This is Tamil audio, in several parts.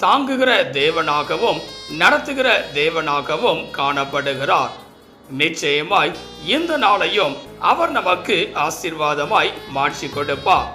தாங்குகிற தேவனாகவும் நடத்துகிற தேவனாகவும் காணப்படுகிறார். நிச்சயமாய் இந்த நாளையும் அவர் நமக்கு ஆசீர்வாதமாய் மாற்றி கொடுப்பார்.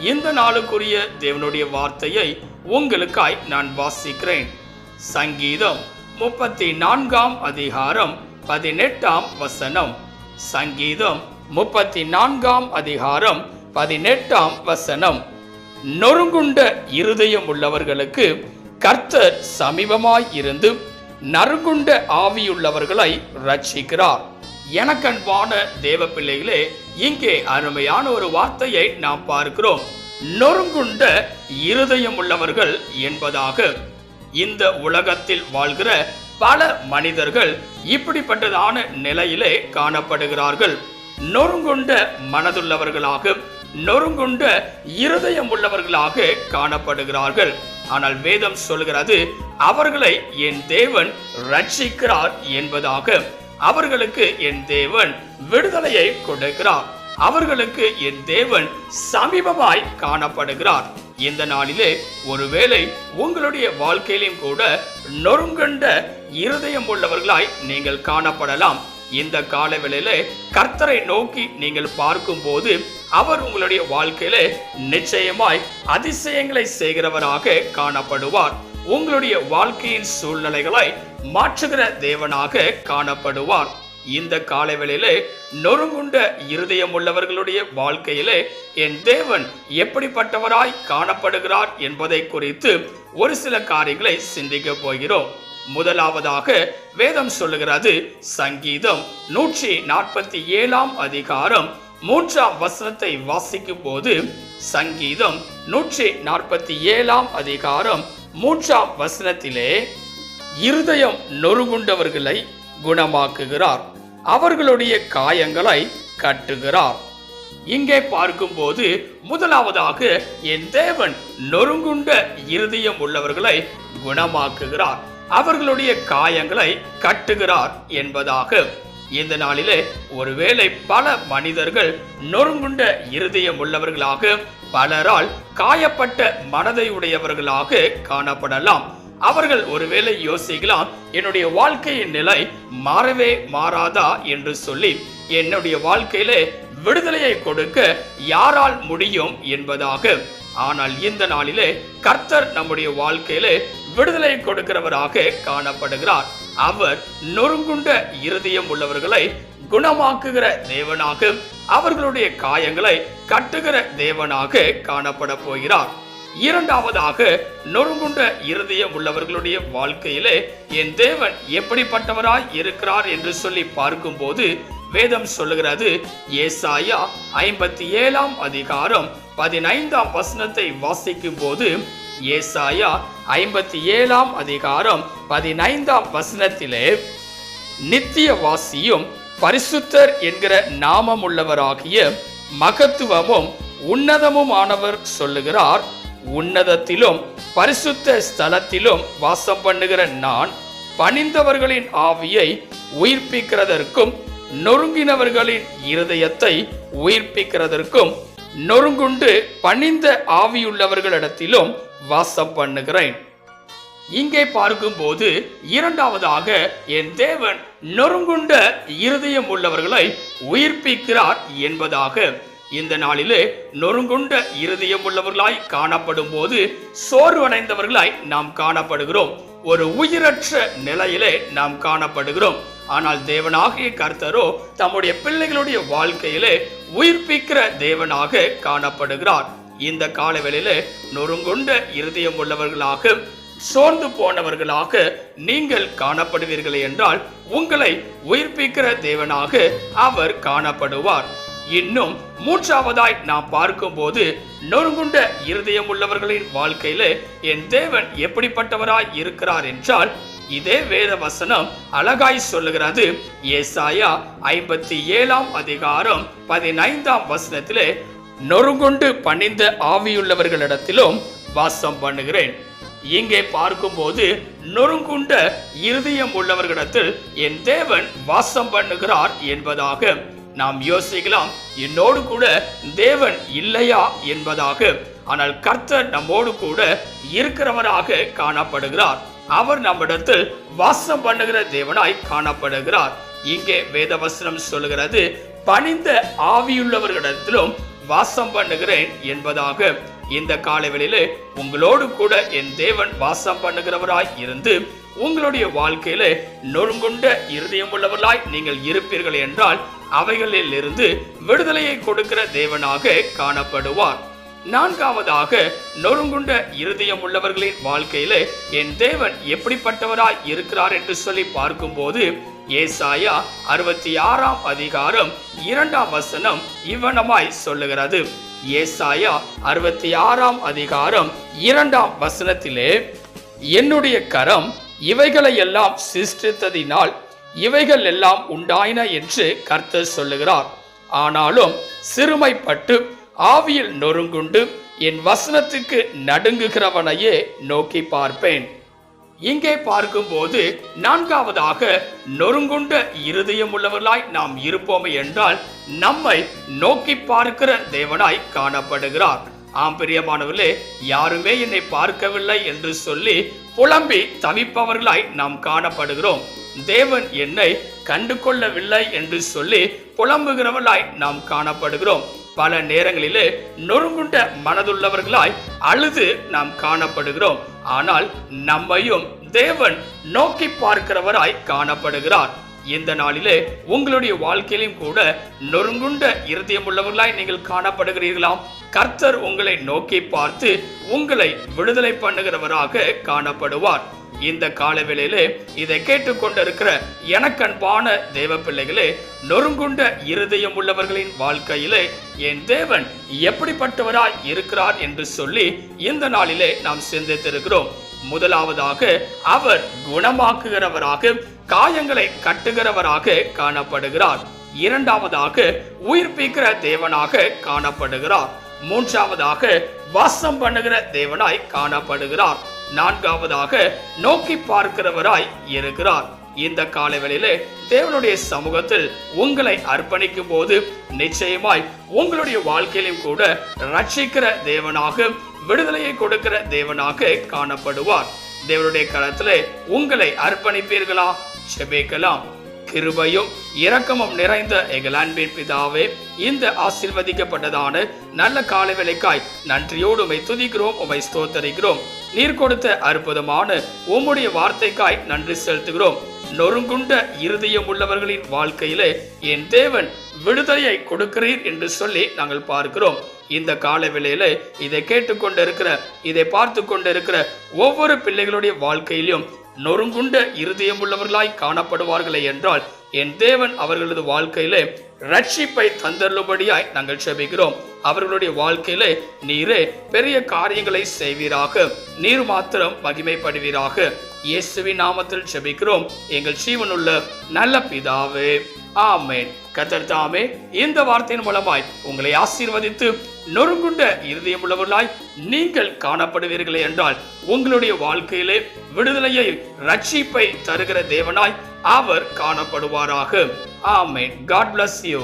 இந்த நாளுக்குரிய தேவனுடைய வார்த்தையை உங்களுக்காய் நான் வாசிக்கிறேன். சங்கீதம் முப்பத்தி நான்காம் அதிகாரம் பதினெட்டாம் வசனம். சங்கீதம் முப்பத்தி நான்காம் அதிகாரம் பதினெட்டாம் வசனம். நொறுங்குண்ட இருதயம் உள்ளவர்களுக்கு கர்த்தர் சமீபமாய் இருந்து நறுங்குண்ட ஆவியுள்ளவர்களை ரட்சிக்கிறார் எனக்கன்பான தேவ பிள்ளைகளே இங்கே அருமையான ஒரு வார்த்தையை நாம் பார்க்கிறோம். நொறுங்குண்ட இருதயம் உள்ளவர்கள் என்பதாக. இந்த உலகத்தில் வாழ்கிற பல மனிதர்கள் இப்படிப்பட்டதான நிலையிலே காணப்படுகிறார்கள். நொறுங்குண்ட மனதுள்ளவர்களாக நொறுங்குண்ட இருதயம் உள்ளவர்களாக காணப்படுகிறார்கள். ஆனால் வேதம் சொல்கிறது அவர்களை என் தேவன் ரட்சிக்கிறார் என்பதாக. அவர்களுக்கு என் தேவன் விடுதலையை கொடுக்கிறார். அவர்களுக்கு என் தேவன் சமீபமாய் காணப்படுகிறார். இந்த நாளிலே ஒருவேளை உங்களுடைய வாழ்க்கையிலும் கூட நொறுங்கண்ட இருதயம் உள்ளவர்களாய் நீங்கள் காணப்படலாம். இந்த காலவேளையிலே கர்த்தரை நோக்கி நீங்கள் பார்க்கும் போது அவர் உங்களுடைய வாழ்க்கையிலே நிச்சயமாய் அதிசயங்களை செய்கிறவராக காணப்படுவார். உங்களுடைய வாழ்க்கையின் சூழ்நிலைகளை மாற்றுகிற தேவனாக காணப்படுவார். இந்த காலவெளியிலே நொறுங்குண்ட இருதயம் உள்ளவர்களுடைய வாழ்க்கையிலே என் தேவன் எப்படிப்பட்டவராய் காணப்படுகிறார் என்பதை குறித்து ஒரு சில காரியங்களை சிந்திக்க போகிறோம். முதலாவதாக வேதம் சொல்லுகிறது சங்கீதம் நூற்றி நாற்பத்தி ஏழாம் அதிகாரம் மூன்றாம் வசனத்தை வாசிக்கும் போது சங்கீதம் நூற்றி நாற்பத்தி ஏழாம் அதிகாரம் மூன்றாம் வசனத்திலே இருதயம் நொறுங்குண்டவர்களை குணமாக்குகிறார். அவர்களுடைய காயங்களை கட்டுகிறார். இங்கே பார்க்கும்போது முதலாவதாக என் தேவன் நொறுங்குண்ட இருதயம் உள்ளவர்களை குணமாக்குகிறார். அவர்களுடைய காயங்களை கட்டுகிறார் என்பதாக இந்த நாளிலே ஒருவேளை பல மனிதர்கள் நொறுங்குண்ட இருதயம் உள்ளவர்களாக பலரால் காயப்பட்ட மனதை உடையவர்களாக காணப்படலாம். அவர்கள் ஒருவேளை யோசிக்கலாம் என்னுடைய வாழ்க்கையின் நிலை மாறவே மாறாதா என்று சொல்லி என்னுடைய வாழ்க்கையிலே விடுதலையை கொடுக்க யாரால் முடியும் என்பதாக. ஆனால் இந்த நாளிலே கர்த்தர் நம்முடைய வாழ்க்கையிலே விடுதலை கொடுக்கிறவராக காணப்படுகிறார். அவர் நொறுங்குண்ட இருதயம் உள்ளவர்களை குணமாக்குகிற தேவனாக அவர்களுடைய காயங்களை கட்டுகிற தேவனாக காணப்பட போகிறார். இரண்டாவதாக நொறுங்குண்ட இருதயம் உள்ளவர்களுடைய வாழ்க்கையிலே என் தேவன் எப்படிப்பட்டவராய் இருக்கிறார் என்று சொல்லி பார்க்கும்போது வேதம் சொல்லுகிறது ஏசாயா ஐம்பத்தி ஏழாம் அதிகாரம் பதினைந்தாம் வசனத்தை வாசிக்கும் போது ஏசாயா ஐம்பத்தி ஏழாம் அதிகாரம் பதினைந்தாம் வசனத்திலே நித்தியவாசியும் பரிசுத்தர் என்கிற நாமமுள்ளவராகிய மகத்துவமும் உன்னதமுமானவர் சொல்லுகிறார். உன்னதத்திலும் பரிசுத்த ஸ்தலத்திலும் வாசம் பண்ணுகிற நான் பணிந்தவர்களின் ஆவியை உயிர்ப்பிக்கிறதற்கும் நொறுங்கினவர்களின் இருதயத்தை உயிர்ப்பிக்கிறதற்கும் நொறுங்குண்டு பணிந்த ஆவியுள்ளவர்களிடத்திலும் வாசம் பண்ணுகிறேன். இங்கே பார்க்கும்போது இரண்டாவதாக என் தேவன் நொறுங்குண்ட இருதயம் உள்ளவர்களை உயிர்ப்பிக்கிறார் என்பதாக. இந்த நாளிலே நொறுங்குண்ட இருதயம் உள்ளவர்களாய் காணப்படும் போது சோர்வடைந்தவர்களாய் நாம் காணப்படுகிறோம். ஒரு உயிரற்ற நிலையிலே நாம் காணப்படுகிறோம். ஆனால் தேவனாகிய கர்த்தரோ தம்முடைய பிள்ளைகளுடைய வாழ்க்கையிலே உயிர்ப்பிக்கிற தேவனாக காணப்படுகிறார். இந்த காலவெளியில நொறுங்குண்ட இருதயம் உள்ளவர்களாக சோர்ந்து போனவர்களாக நீங்கள் காணப்படுவீர்கள் என்றால் உங்களை உயிர்ப்பிக்கிற தேவனாக அவர் காணப்படுவார். இன்னும் மூன்றாவதாய் நாம் பார்க்கும்போது நொறுங்குண்ட இருதயம் உள்ளவர்களின் வாழ்க்கையில என் தேவன் எப்படிப்பட்டவராய் இருக்கிறார் என்றால் இதே வேத வசனம் அழகாய் சொல்லுகிறது. ஏசாயா ஐம்பத்தி ஏழாம் அதிகாரம் பதினைந்தாம் வசனத்திலே நொறுங்குண்டு பணிந்த ஆவியுள்ளவர்களிடத்திலும் வாசம் பண்ணுகிறேன். இங்கே பார்க்கும்போது நொறுங்குண்ட இருதயம் உள்ளவர்களிடத்தில் என் தேவன் வாசம் பண்ணுகிறார் என்பதாக நாம் யோசிக்கலாம். என்னோடு கூட தேவன் இல்லையா என்பதாக. ஆனால் கர்த்தர் நம்மோடு கூட இருக்கிறவராக காணப்படுகிறார். அவர் நம்மிடத்தில் வாசம் பண்ணுகிற தேவனாய் காணப்படுகிறார். இங்கே வேதவசனம் சொல்லுகிறது பணிந்த ஆவியுள்ளவர்களிடத்திலும் வாசம் பண்ணுகிறேன் என்பதாக இந்த காலவெளியிலே உங்களோடு கூட என் தேவன் வாசம் பண்ணுகிறவராய் இருந்து உங்களுடைய வாழ்க்கையில நொறுங்குண்ட இருதயம் உள்ளவர்களாய் நீங்கள் இருப்பீர்கள் என்றால் அவைகளில் இருந்து விடுதலையை கொடுக்கிற தேவனாக காணப்படுவார். நான்காவதாக நொறுங்குண்ட இருதயம் உள்ளவர்களின் வாழ்க்கையில என் தேவன் எப்படிப்பட்டவராய் இருக்கிறார் என்று சொல்லி பார்க்கும்போது ஏசாயா அறுபத்தி ஆறாம் அதிகாரம் இரண்டாம் வசனம் இவ்வனமாய் சொல்லுகிறது. ஏசாயா அறுபத்தி ஆறாம் அதிகாரம் இரண்டாம் வசனத்திலே என்னுடைய கரம் இவைகளை எல்லாம் சிருஷ்டித்ததினால் இவைகள் எல்லாம் உண்டாயின என்று கர்த்தர் சொல்லுகிறார். ஆனாலும் சிறுமைப்பட்டு ஆவியில் நொறுங்குண்டு என் வசனத்துக்கு நடுங்குகிறவனையே நோக்கி பார்ப்பேன். இங்கே பார்க்கும்போது நான்காவதாக நொறுங்குண்ட இருதயம் உள்ளவர்களாய் நாம் இருப்போம் என்றால் நம்மை நோக்கி பார்க்கிற தேவனாய் காணப்படுகிறார். ஆம் பிரியமானவர்களே யாருமே என்னை பார்க்கவில்லை என்று சொல்லி புலம்பி தவிப்பவர்களாய் நாம் காணப்படுகிறோம். தேவன் என்னை கண்டு கொள்ளவில்லை என்று சொல்லி புலம்புகிறவர்களாய் நாம் காணப்படுகிறோம். பல நேரங்களிலே நொறுங்குண்ட மனதுள்ளவர்களாய் அழுது நாம் காணப்படுகிறோம். ஆனால் நம்மையும் தேவன் நோக்கி பார்க்கிறவராய் காணப்படுகிறார். இந்த நாளிலே உங்களுடைய வாழ்க்கையிலும் கூட நொறுங்குண்ட இருதயம் உள்ளவர்களாய் நீங்கள் காணப்படுகிறீர்களாம். கர்த்தர் உங்களை நோக்கி பார்த்து உங்களை விடுதலை பண்ணுகிறவராக காணப்படுவார். இந்த காலவேளையிலே இதை கேட்டுக்கொண்டிருக்கிற எனக்கன்பான தேவ பிள்ளைகளே நொறுங்குண்ட இருதயம் உள்ளவர்களின் வாழ்க்கையிலே என் தேவன் எப்படிப்பட்டவராய் இருக்கிறார் என்று சொல்லி இந்த நாளிலே நாம் சிந்தித்திருக்கிறோம். முதலாவதாக அவர் குணமாக்குகிறவராக காயங்களை கட்டுகிறவராக காணப்படுகிறார். இரண்டாவதாக உயிர்ப்பிக்கிற தேவனாக காணப்படுகிறார். மூன்றாவதாக வாசம் பண்ணுகிற தேவனாய் காணப்படுகிறார். நான்காவதாக நோக்கி பார்க்கிறவராய் இருக்கிறார். இந்த காலவெளியிலே தேவனுடைய சமூகத்தில் உங்களை அர்ப்பணிக்கும் போது நிச்சயமாய் உங்களுடைய வாழ்க்கையிலும் கூட ரட்சிக்கிற தேவனாக விடுதலையை கொடுக்கிற தேவனாக காணப்படுவார். தேவனுடைய களத்திலே உங்களை அர்ப்பணிப்பீர்களா? செபிக்கலாம். கிருபையும் இரக்கமும் நிறைந்த எங்கள் அன்பின் பிதாவே இந்த ஆசிர்வதிக்கப்பட்டதான நல்ல கால வேலைக்காய் நன்றியோடு உமை துதிக்கிறோம் உமை ஸ்தோத்தரிக்கிறோம். நீர் கொடுத்த அற்புதமான உம்முடைய வார்த்தைக்காய் நன்றி செலுத்துகிறோம். நொறுங்குண்ட இருதயம் உள்ளவர்களின் வாழ்க்கையிலே என் தேவன் விடுதலையை கொடுக்கிறீர் என்று சொல்லி நாங்கள் பார்க்கிறோம். இந்த கால வேளையில இதை கேட்டுக்கொண்டிருக்கிற இதை பார்த்து கொண்டிருக்கிற ஒவ்வொரு பிள்ளைகளுடைய வாழ்க்கையிலும் நொறுங்குண்ட இருதயம் உள்ளவர்களாய் காணப்படுவார்களே என்றால் என் தேவன் அவர்களது வாழ்க்கையிலே ரட்சிப்பை தந்தருளும்படியாய் நாங்கள் செபிக்கிறோம். அவர்களுடைய வாழ்க்கையிலே நீரே பெரிய காரியங்களை செய்வீராக. நீர் மாத்திரம் மகிமைப்படுவீராக. இயேசுவின் நாமத்தில் செபிக்கிறோம். எங்கள் ஜீவனுள்ள நல்ல பிதாவே. ஆமேன். கத்தர் தாமே இந்த வார்த்தையின் மூலமாய் உங்களை ஆசீர்வதித்து நொறுங்குண்ட இருதயம் உள்ளவர்களாய் நீங்கள் காணப்படுவீர்களே என்றால் உங்களுடைய வாழ்க்கையிலே விடுதலையை ரட்சிப்பை தருகிற தேவனாய் அவர் காணப்படுவாராக. ஆமேன். God bless you